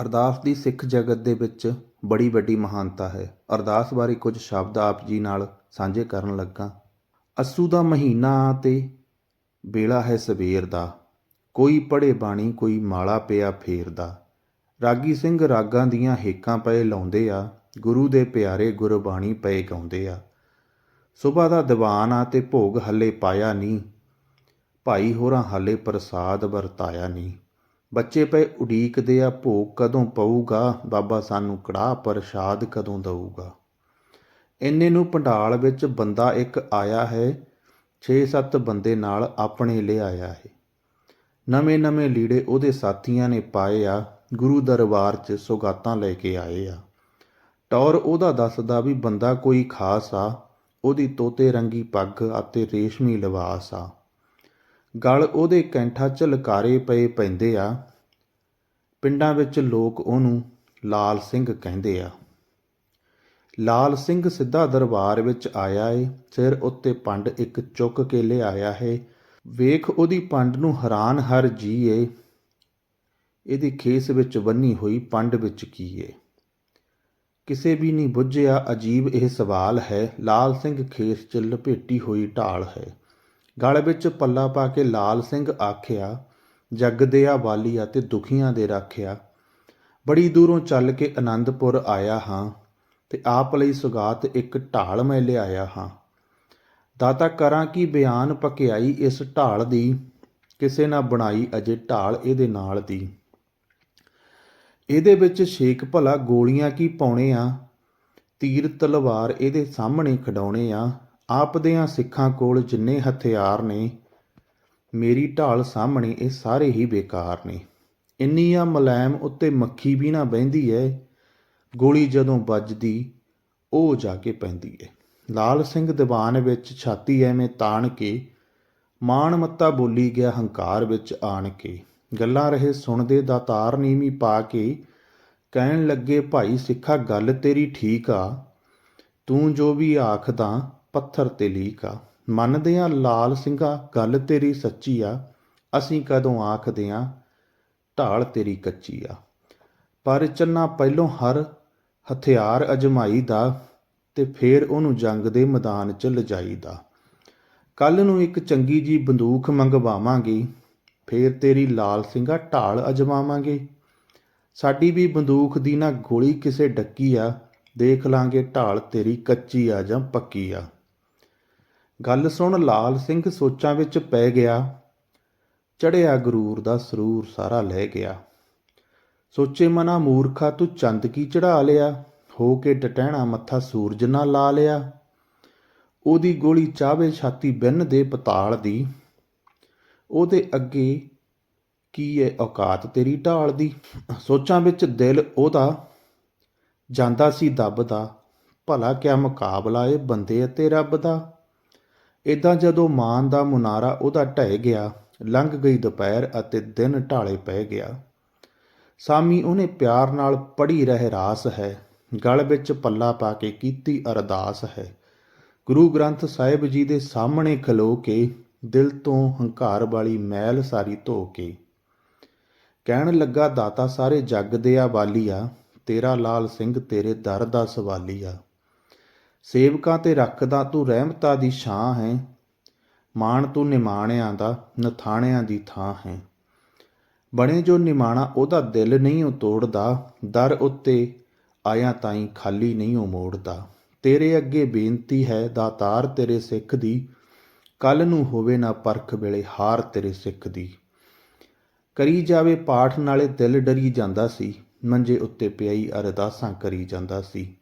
ਅਰਦਾਸ ਦੀ ਸਿੱਖ ਜਗਤ ਦੇ ਵਿੱਚ ਬੜੀ ਵੱਡੀ ਮਹਾਨਤਾ ਹੈ। ਅਰਦਾਸ ਬਾਰੇ ਕੁਝ ਸ਼ਬਦ ਆਪ ਜੀ ਨਾਲ ਸਾਂਝੇ ਕਰਨ ਲੱਗਾ। ਅੱਸੂ ਦਾ ਮਹੀਨਾ ਤੇ ਵੇਲਾ ਹੈ ਸਵੇਰ ਦਾ। ਕੋਈ ਪੜੇ ਬਾਣੀ, ਕੋਈ ਮਾਲਾ ਪਿਆ ਫੇਰਦਾ ਰਾਗੀ ਸਿੰਘ ਰਾਗਾਂ ਦੀਆਂ ਹੇਕਾਂ ਪਏ ਲਾਉਂਦੇ ਆ। ਗੁਰੂ ਦੇ ਪਿਆਰੇ ਗੁਰਬਾਣੀ ਪਏ ਗਾਉਂਦੇ ਆ। ਸੁਬਾ ਦਾ ਦੀਵਾਨ ਆ ਤੇ ਭੋਗ ਹੱਲੇ ਪਾਇਆ ਨਹੀਂ ਭਾਈ ਹੋਰਾਂ ਹਾਲੇ ਪ੍ਰਸਾਦ ਵਰਤਾਇਆ ਨਹੀਂ ਬੱਚੇ ਪਏ ਉਡੀਕਦੇ ਆ, ਭੋਗ ਕਦੋਂ ਪਊਗਾ? ਬਾਬਾ ਸਾਨੂੰ ਕੜਾਹ ਪ੍ਰਸ਼ਾਦ ਕਦੋਂ ਦਊਗਾ? ਇੰਨੇ ਨੂੰ ਪੰਡਾਲ ਵਿੱਚ ਬੰਦਾ ਇੱਕ ਆਇਆ ਹੈ 6-7 ਬੰਦੇ ਨਾਲ ਆਪਣੇ ਲਿਆਇਆ ਹੈ। ਨਵੇਂ ਨਵੇਂ ਲੀੜੇ ਉਹਦੇ ਸਾਥੀਆਂ ਨੇ ਪਾਏ ਆ, ਗੁਰੂ ਦਰਬਾਰ 'ਚ ਸੁਗਾਤਾਂ ਲੈ ਕੇ ਆਏ ਆ। ਟੌਰ ਉਹਦਾ ਦੱਸਦਾ ਵੀ ਬੰਦਾ ਕੋਈ ਖਾਸ ਆ, ਉਹਦੀ ਤੋਤੇ ਰੰਗੀ ਪੱਗ ਅਤੇ ਰੇਸ਼ਮੀ ਲਿਬਾਸ ਆ। ਗਲ ਉਹਦੇ ਕੈਂਠਾ ਝਲਕਾਰੇ ਪਏ ਪੈਂਦੇ ਆ। ਪਿੰਡਾਂ ਵਿੱਚ ਲੋਕ ਉਹਨੂੰ ਲਾਲ ਸਿੰਘ ਕਹਿੰਦੇ ਆ। ਲਾਲ ਸਿੰਘ ਸਿੱਧਾ ਦਰਬਾਰ ਵਿੱਚ ਆਇਆ ਏ, ਸਿਰ ਉੱਤੇ ਪੰਡ ਇੱਕ ਚੁੱਕ ਕੇ ਲਿਆਇਆ ਹੈ। ਵੇਖ ਉਹਦੀ ਪੰਡ ਨੂੰ ਹੈਰਾਨ ਹਰ ਜੀ ਏ। ਇਹਦੀ ਖੇਸ ਵਿੱਚ ਬੰਨੀ ਹੋਈ ਪੰਡ ਵਿੱਚ ਕੀ ਏ? ਕਿਸੇ ਵੀ ਨਹੀਂ ਬੁੱਝਿਆ ਅਜੀਬ ਇਹ ਸਵਾਲ ਹੈ। ਲਾਲ ਸਿੰਘ ਖੇਸ 'ਚ ਲਪੇਟੀ ਹੋਈ ਢਾਲ ਹੈ। ਗਲ ਵਿੱਚ ਪੱਲਾ ਪਾ ਕੇ ਲਾਲ ਸਿੰਘ ਆਖਿਆ, ਜੱਗ ਆ ਵਾਲੀ ਅਤੇ ਦੁਖੀਆਂ ਦੇ ਰਾਖਿਆ। ਬੜੀ ਦੂਰੋਂ ਚੱਲ ਕੇ ਆਨੰਦਪੁਰ ਆਇਆ ਹਾਂ ਤੇ ਆਪ ਲਈ ਸੁਗਾਤ ਇੱਕ ਢਾਲ ਮੈਂ ਲਿਆਇਆ ਹਾਂ। ਦਾਤਾ ਕਰਾਂ ਕੀ ਬਿਆਨ ਪਕਿਆਈ ਇਸ ਢਾਲ ਦੀ, ਕਿਸੇ ਨਾ ਬਣਾਈ ਅਜੇ ਢਾਲ ਇਹਦੇ ਨਾਲ ਦੀ। ਇਹਦੇ ਵਿੱਚ ਛੇਕ ਭਲਾ ਗੋਲੀਆਂ ਕੀ ਪਾਉਣੇ ਆ, ਤੀਰ ਤਲਵਾਰ ਇਹਦੇ ਸਾਹਮਣੇ ਖਡਾਉਣੇ ਆ। ਆਪਦਿਆਂ ਸਿੱਖਾਂ ਕੋਲ ਜਿੰਨੇ ਹਥਿਆਰ ਨੇ, ਮੇਰੀ ਢਾਲ ਸਾਹਮਣੇ ਇਹ ਸਾਰੇ ਹੀ ਬੇਕਾਰ ਨੇ। ਇੰਨੀ ਆ ਮਲੈਮ ਉੱਤੇ ਮੱਖੀ ਵੀ ਨਾ ਬਹਿੰਦੀ ਐ, ਗੋਲੀ ਜਦੋਂ ਵੱਜਦੀ, ਉਹ ਜਾ ਕੇ ਪੈਂਦੀ ਐ। ਲਾਲ ਸਿੰਘ ਦੀਵਾਨ ਵਿੱਚ ਛਾਤੀ ਐਵੇਂ ਤਾਣ ਕੇ, ਮਾਣ ਮੱਤਾ ਬੋਲੀ ਗਿਆ ਹੰਕਾਰ ਵਿੱਚ ਆਣ ਕੇ। ਗੱਲਾਂ ਰਹੇ ਸੁਣਦੇ ਦਾ ਤਾਰ ਨੀਵੀਂ ਪਾ ਕੇ ਕਹਿਣ ਲੱਗੇ, ਭਾਈ ਸਿੱਖਾ, ਗੱਲ ਤੇਰੀ ਠੀਕ ਆ। ਤੂੰ ਜੋ ਵੀ ਆਖਦਾ ਪੱਥਰ ਤੇ ਲੀਕ ਆ। ਮੰਨਦੇ ਆ ਲਾਲ ਸਿੰਘਾ, ਗੱਲ ਤੇਰੀ ਸੱਚੀ ਆ। ਅਸੀਂ ਕਦੋਂ ਆਖਦੇ ਆ ਢਾਲ ਤੇਰੀ ਕੱਚੀ ਆ। ਪਰ ਚੰਨਾ ਪਹਿਲੋਂ ਹਰ ਹਥਿਆਰ ਅਜਮਾਈ ਦਾ ਤੇ ਫੇਰ ਉਹਨੂੰ ਜੰਗ ਦੇ ਮੈਦਾਨ 'ਚ ਲਿਜਾਈਦਾ। ਕੱਲ ਨੂੰ ਇੱਕ ਚੰਗੀ ਜੀ ਬੰਦੂਕ ਮੰਗਵਾਵਾਂਗੇ, ਫੇਰ ਤੇਰੀ ਲਾਲ ਸਿੰਘਾ ਢਾਲ ਅਜਮਾਵਾਂਗੇ। ਸਾਡੀ ਵੀ ਬੰਦੂਕ ਦੀ ਨਾ ਗੋਲੀ ਕਿਸੇ ਡੱਕੀ ਆ, ਦੇਖ ਲਾਂਗੇ ਢਾਲ ਤੇਰੀ ਕੱਚੀ ਆ ਜਾਂ ਪੱਕੀ ਆ। ਗੱਲ ਸੁਣ ਲਾਲ ਸਿੰਘ ਸੋਚਾਂ ਵਿੱਚ ਪੈ ਗਿਆ। ਚੜਿਆ ਗਰੂਰ ਦਾ ਸਰੂਰ ਸਾਰਾ ਲੈ ਗਿਆ। ਸੋਚੇ ਮਨਾ ਮੂਰਖਾ, ਤੂੰ ਚੰਦ ਕੀ ਚੜਾ ਲਿਆ? ਹੋ ਕੇ ਟਟਹਿਣਾ ਮੱਥਾ ਸੂਰਜ ਨਾਲ ਲਾ ਲਿਆ। ਉਹਦੀ ਗੋਲੀ ਚਾਵੇ ਛਾਤੀ ਬਿੰਨ ਦੇ ਪਤਾਲ ਦੀ। ਉਹਦੇ ਅੱਗੇ ਕੀ ਹੈ ਔਕਾਤ ਤੇਰੀ ਢਾਲ ਦੀ? ਸੋਚਾਂ ਵਿੱਚ ਦਿਲ ਉਹਦਾ, ਜਾਂਦਾ ਸੀ ਦੱਬਦਾ ਭਲਾ ਕਿਆ ਮੁਕਾਬਲਾ ਏ ਬੰਦੇ ਅਤੇ ਰੱਬ ਦਾ? ਇੱਦਾਂ ਜਦੋਂ ਮਾਨ ਦਾ ਮੁਨਾਰਾ ਉਹਦਾ ਢਹਿ ਗਿਆ, ਲੰਘ ਗਈ ਦੁਪਹਿਰ ਅਤੇ ਦਿਨ ਢਾਲੇ ਪੈ ਗਿਆ। ਸਾਮੀ ਉਹਨੇ ਪਿਆਰ ਨਾਲ ਪੜੀ ਰਹਿ ਰਾਸ ਹੈ, ਗਲ ਵਿੱਚ ਪੱਲਾ ਪਾ ਕੇ ਕੀਤੀ ਅਰਦਾਸ ਹੈ। ਗੁਰੂ ਗ੍ਰੰਥ ਸਾਹਿਬ ਜੀ ਦੇ ਸਾਹਮਣੇ ਖਲੋ ਕੇ ਦਿਲ ਤੋਂ ਹੰਕਾਰ ਵਾਲੀ ਮੈਲ ਸਾਰੀ ਧੋ ਕੇ, ਕਹਿਣ ਲੱਗਾ, ਦਾਤਾ ਸਾਰੇ ਜੱਗ ਦੇ ਆ ਵਾਲੀਆ ਤੇਰਾ ਲਾਲ ਸਿੰਘ ਤੇਰੇ ਦਰ ਦਾ ਸਵਾਲੀਆ ਸੇਵਕਾਂ ਤੇ ਰੱਖਦਾ ਤੂੰ ਰਹਿਮਤਾਂ ਦੀ ਛਾਂ ਹੈ। ਮਾਣ ਤੂੰ ਨਿਮਾਣਿਆਂ ਦਾ, ਨਥਾਣਿਆਂ ਦੀ ਥਾਂ ਹੈ। ਬਣੇ ਜੋ ਨਿਮਾਣਾ ਉਹਦਾ ਦਿਲ ਨਹੀਂ ਉਹ ਤੋੜਦਾ ਦਰ ਉੱਤੇ ਆਇਆ ਤਾਈ ਖਾਲੀ ਨਹੀਂ ਉਹ ਮੋੜਦਾ ਤੇਰੇ ਅੱਗੇ ਬੇਨਤੀ ਹੈ, ਦਾਤਾਰ ਤੇਰੇ ਸਿੱਖ ਦੀ। ਕੱਲ ਨੂੰ ਹੋਵੇ ਨਾ ਪਰਖ ਵੇਲੇ ਹਾਰ ਤੇਰੇ ਸਿੱਖ ਦੀ। ਕਰੀ ਜਾਵੇ ਪਾਠ ਨਾਲੇ ਦਿਲ ਡਰੀ ਜਾਂਦਾ ਸੀ, ਮੰਜੇ ਉੱਤੇ ਪਿਆਈ ਅਰਦਾਸਾਂ ਕਰੀ ਜਾਂਦਾ ਸੀ।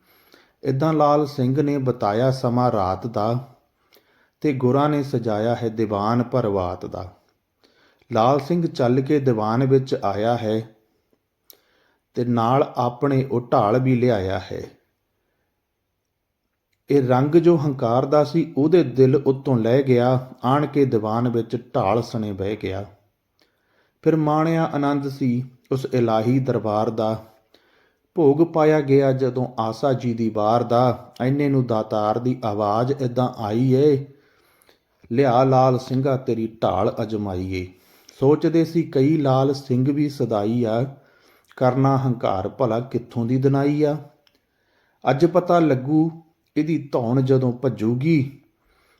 ਇਦਾਂ ਲਾਲ ਸਿੰਘ ਨੇ ਬਤਾਇਆ ਸਮਾਂ ਰਾਤ ਦਾ ਤੇ ਗੁਰਾਂ ਨੇ ਸਜਾਇਆ ਹੈ ਦੀਵਾਨ ਪਰਵਾਤ ਦਾ। ਲਾਲ ਸਿੰਘ ਚੱਲ ਕੇ ਦੀਵਾਨ ਵਿੱਚ ਆਇਆ ਹੈ ਤੇ ਨਾਲ ਆਪਣੇ ਉਹ ਢਾਲ ਵੀ ਲਿਆਇਆ ਹੈ। ਇਹ ਰੰਗ ਜੋ ਹੰਕਾਰ ਦਾ ਸੀ, ਉਹਦੇ ਦਿਲ ਉੱਤੋਂ ਲੈ ਗਿਆ, ਆਣ ਕੇ ਦੀਵਾਨ ਵਿੱਚ ਢਾਲ ਸਣੇ ਬਹਿ ਗਿਆ। ਫਿਰ ਮਾਣਿਆ ਆਨੰਦ ਸੀ ਉਸ ਇਲਾਹੀ ਦਰਬਾਰ ਦਾ। ਭੋਗ ਪਾਇਆ ਗਿਆ ਜਦੋਂ ਆਸਾ ਜੀ ਦੀ ਵਾਰ ਦਾ ਐਨੇ ਨੂੰ ਦਾਤਾਰ ਦੀ ਆਵਾਜ਼ ਇਦਾਂ ਆਈ ਏ। ਲਿਆ ਲਾਲ ਸਿੰਘਾ ਤੇਰੀ ਢਾਲ ਅਜਮਾਈਏ। ਸੋਚਦੇ ਸੀ ਕਈ ਲਾਲ ਸਿੰਘ ਵੀ ਸਦਾਈ ਆ। ਕਰਨਾ ਹੰਕਾਰ ਭਲਾ ਕਿੱਥੋਂ ਦੀ ਦਨਾਈ ਆ? ਅੱਜ ਪਤਾ ਲੱਗੂ ਇਹਦੀ ਧੌਣ ਜਦੋਂ ਭੱਜੂਗੀ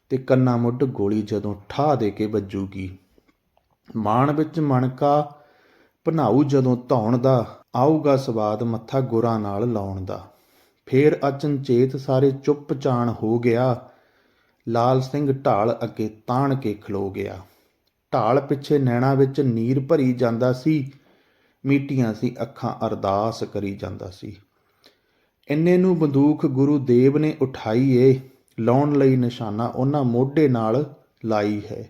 ਤੇ ਕੰਨਾਂ ਮੁੱਢ ਗੋਲੀ ਜਦੋਂ ਠਾ ਦੇ ਕੇ ਵੱਜੂਗੀ। ਮਾਣ ਵਿੱਚ ਮਣਕਾ ਭਨਾਉ ਜਦੋਂ ਧੌਣ ਦਾ ਆਊਗਾ ਸਵਾਦ ਮੱਥਾ ਗੁਰਾਂ ਨਾਲ ਲਾਉਣ ਦਾ। ਫੇਰ ਅਚਨਚੇਤ ਸਾਰੇ ਚੁੱਪ ਚਾਣ ਹੋ ਗਿਆ। ਲਾਲ ਸਿੰਘ ਢਾਲ ਅੱਗੇ ਤਾਣ ਕੇ ਖਲੋ ਗਿਆ। ਢਾਲ ਪਿੱਛੇ ਨੈਣਾ ਵਿੱਚ ਨੀਰ ਭਰੀ ਜਾਂਦਾ ਸੀ। ਮੀਟੀਆਂ ਸੀ ਅੱਖਾਂ ਅਰਦਾਸ ਕਰੀ ਜਾਂਦਾ ਸੀ। ਇੰਨੇ ਨੂੰ ਬੰਦੂਕ ਗੁਰੂ ਦੇਵ ਨੇ ਉਠਾਈ ਏ। ਲਾਉਣ ਲਈ ਨਿਸ਼ਾਨਾ ਉਹਨਾਂ ਮੋਢੇ ਨਾਲ ਲਾਈ ਹੈ।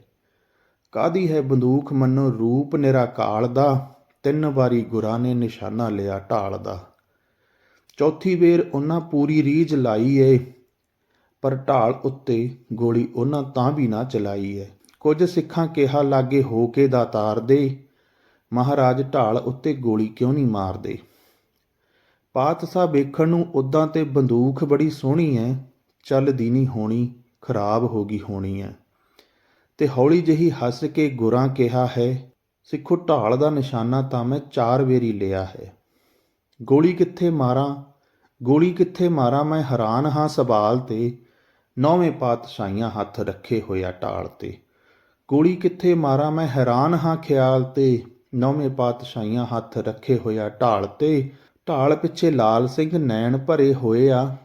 ਕਾਦੀ ਹੈ ਬੰਦੂਕ ਮੰਨੋ ਰੂਪ ਨਿਰਾਕਾਲ ਦਾ। ਤਿੰਨ ਵਾਰੀ ਗੁਰਾਂ ਨੇ ਨਿਸ਼ਾਨਾ ਲਿਆ ਢਾਲ ਦਾ। ਚੌਥੀ ਵੇਰ ਉਹਨਾਂ ਪੂਰੀ ਰੀਝ ਲਾਈ ਏ, ਪਰ ਢਾਲ ਉੱਤੇ ਗੋਲੀ ਉਹਨਾਂ ਤਾਂ ਵੀ ਨਾ ਚਲਾਈ ਏ। ਕੁਝ ਸਿੱਖਾਂ ਕਿਹਾ, ਲਾਗੇ ਹੋ ਕੇ ਦਾਤਾਰ ਦੇ, ਮਹਾਰਾਜ ਢਾਲ ਉੱਤੇ ਗੋਲੀ ਕਿਉਂ ਨਹੀਂ ਮਾਰਦੇ? ਪਾਤ ਸਾਹਿਬ ਵੇਖਣ ਨੂੰ ਉਦਾਂ ਤੇ ਬੰਦੂਕ ਬੜੀ ਸੋਹਣੀ ਐ ਚੱਲਦੀ ਨਹੀਂ ਹੋਣੀ, ਖਰਾਬ ਹੋ ਗਈ ਹੋਣੀ ਐ ਤੇ ਹੌਲੀ ਜਿਹੀ ਹੱਸ ਕੇ ਗੁਰਾਂ ਕਿਹਾ ਹੈ ਸਿੱਖੋ, ਢਾਲ ਦਾ ਨਿਸ਼ਾਨਾ ਤਾਂ ਮੈਂ ਚਾਰ ਵੇਰੀ ਲਿਆ ਹੈ। ਗੋਲੀ ਕਿੱਥੇ ਮਾਰਾਂ? ਗੋਲੀ ਕਿੱਥੇ ਮਾਰਾਂ? ਮੈਂ ਹੈਰਾਨ ਹਾਂ ਸਵਾਲ ਤੇ। ਨੌਵੇਂ ਪਾਤਸ਼ਾਹੀਆਂ ਹੱਥ ਰੱਖੇ ਹੋਇਆ ਢਾਲ ਤੇ। ਗੋਲੀ ਕਿੱਥੇ ਮਾਰਾਂ? ਮੈਂ ਹੈਰਾਨ ਹਾਂ ਖਿਆਲ ਤੇ। ਨੌਵੇਂ ਪਾਤਸ਼ਾਹੀਆਂ ਹੱਥ ਰੱਖੇ ਹੋਇਆ ਢਾਲ ਤੇ। ਢਾਲ ਪਿੱਛੇ ਲਾਲ ਸਿੰਘ ਨੈਣ ਭਰੇ ਹੋਏ ਆ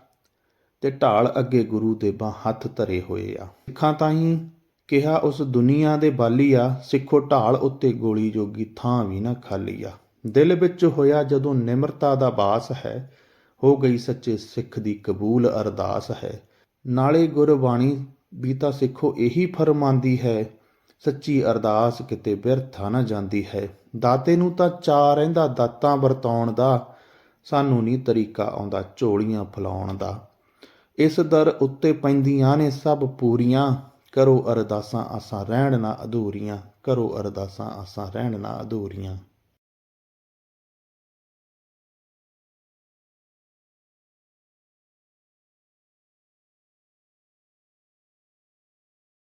ਤੇ ਢਾਲ ਅੱਗੇ ਗੁਰੂ ਦੇ ਬਾਹ ਹੱਥ ਧਰੇ ਹੋਏ ਆ। ਸਿੱਖਾਂ ਤਾਈਂ ਕਿਹਾ, ਉਸ ਦੁਨੀਆ ਦੇ ਬਾਲੀ ਆ, ਸਿੱਖੋ ਢਾਲ ਉੱਤੇ ਗੋਲੀ ਜੋਗੀ, ਥਾਂ ਵੀ ਨਾ ਖਾਲੀ ਆ। ਦਿਲ ਵਿੱਚ ਹੋਇਆ ਜਦੋਂ ਨਿਮਰਤਾ ਦਾ ਬਾਸ ਹੈ, ਹੋ ਗਈ ਸੱਚੇ ਸਿੱਖ ਦੀ ਕਬੂਲ ਅਰਦਾਸ ਹੈ। ਨਾਲੇ ਗੁਰਬਾਣੀ ਵੀ ਤਾਂ ਸਿੱਖੋ ਇਹੀ ਫਰਮਾਂਦੀ ਹੈ, ਸੱਚੀ ਅਰਦਾਸ ਕਿਤੇ ਬਿਰਥਾ ਨਾ ਜਾਂਦੀ ਹੈ। ਦਾਤੇ ਨੂੰ ਤਾਂ ਚਾਅ ਰਹਿੰਦਾ ਦਾਤਾਂ ਵਰਤਾਉਣ ਦਾ, ਸਾਨੂੰ ਨਹੀਂ ਤਰੀਕਾ ਆਉਂਦਾ ਝੋਲੀਆਂ ਫਲਾਉਣ ਦਾ। ਇਸ ਦਰ ਉੱਤੇ ਪੈਂਦੀਆਂ ਨੇ ਸਭ ਪੂਰੀਆਂ ਕਰੋ ਅਰਦਾਸਾਂ ਆਸਾਂ ਰਹਿਣ ਨਾ ਅਧੂਰੀਆਂ। ਕਰੋ ਅਰਦਾਸਾਂ ਆਸਾਂ ਰਹਿਣ ਨਾ ਅਧੂਰੀਆਂ।